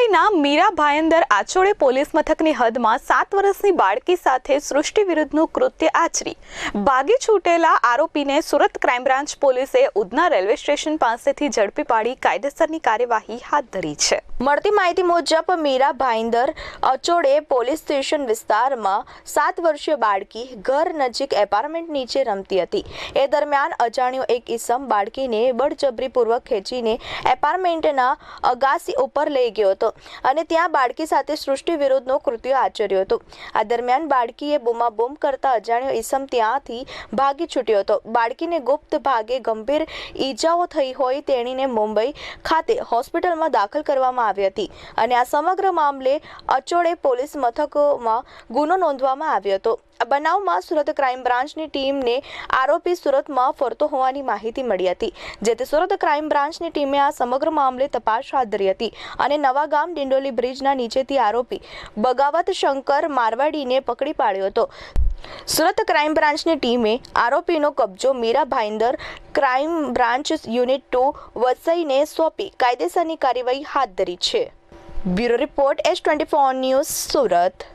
મુંબઈના મીરા ભાયંદર આચોડે પોલીસ મથકની હદમાં સાત વર્ષની બાળકી સાથે સૃષ્ટિ વિરુદ્ધનું કૃત્ય આચરી. ભાગી છૂટેલા આરોપીને સુરત ક્રાઇમ બ્રાન્ચ પોલીસે ઉધના રેલવે સ્ટેશન પાસેથી ઝડપી પાડી કાયદેસરની કાર્યવાહી હાથ ધરી છે. મળતી માહિતી મુજબ મીરા ભાઈંદર અચોડે પોલીસ સ્ટેશન વિસ્તારમાં સાત વર્ષીય બાળકી ઘર નજીક એપાર્ટમેન્ટ નીચે રમતી હતી. એ દરમિયાન અજાણ્યો એક ઈસમ બાળકીને બળજબરીપૂર્વક ખેંચીને એપાર્ટમેન્ટના અગાસી ઉપર લઈ ગયો હતો. અને ત્યાં બાળકી સાથે સૃષ્ટિ વિરુદ્ધનો કૃત્ય આચર્યો હતો. આ દરમિયાન બાળકીએ બૂમાબૂમ કરતા અજાણ્યો ઈસમ ત્યાંથી ભાગી છૂટ્યો હતો. બાળકીને ગુપ્ત ભાગે ગંભીર ઈજાઓ થઈ હોય તેણીને મુંબઈ ખાતે હોસ્પિટલમાં દાખલ કરવામાં આવી હતી અને આ સમગ્ર મામલે અચોડે પોલીસ મથકોમાં ગુનો નોંધવામાં આવ્યો હતો. બનાવમાં સુરત ક્રાઇમ બ્રાન્ચની ટીમને આરોપી સુરતમાં ફરતો હોવાની માહિતી મળી હતી, જેથી સુરત ક્રાઇમ બ્રાન્ચની ટીમે આ સમગ્ર મામલે તપાસ હાથ ધરી હતી અને નવાગામ ડિંડોલી બ્રિજના નીચેથી આરોપી બગાવત શંકર મારવાડીને પકડી પાડ્યો હતો. સુરત ક્રાઇમ બ્રાન્ચની ટીમે આરોપીનો કબજો Mira Bhayander crime branch unit two વસઈને સોંપી કાયદેસરની કાર્યવાહી હાથ ધરી છે. Bureau report S twenty four news Surat.